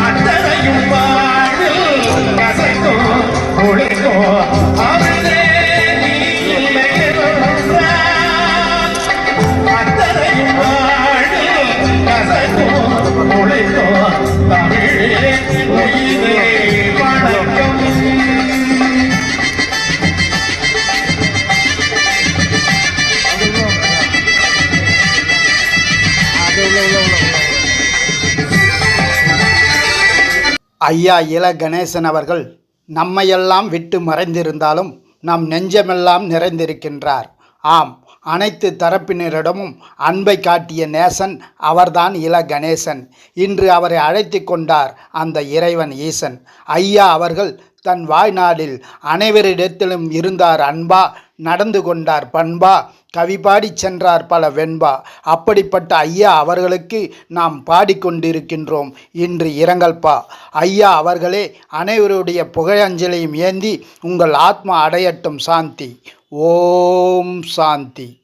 அத்தனையும் பாடில் கசைக்கும் ஒளிக்கும் அவரே நீ இல்லை என்றால் அத்தனையும் பாடில் கசைக்கும் ஒளிக்கும் தமிழே உயிரே வணக்கம். ஐயா இள கணேசன் அவர்கள் நம்மையெல்லாம் விட்டு மறைந்திருந்தாலும் நம் நெஞ்சமெல்லாம் நிறைந்திருக்கின்றார். ஆம் அனைத்து தரப்பினரிடமும் அன்பை காட்டிய நேசன் அவர்தான் இள கணேசன் இன்று அவரை அழைத்து கொண்டார் அந்த இறைவன் ஈசன். ஐயா அவர்கள் தன் வாழ்நாளில் அனைவரிடத்திலும் இருந்தார் அன்பா நடந்து கொண்டார் பண்பா. கவி பாடிச் சென்றார் பல வெண்பா. அப்படிப்பட்ட ஐயா அவர்களுக்கு நாம் பாடிக்கொண்டிருக்கின்றோம். இன்று இரங்கல்பா ஐயா அவர்களே அனைவருடைய புகழஞ்சலையும் ஏந்தி உங்கள் ஆத்மா அடையட்டும் சாந்தி. ஓம் சாந்தி.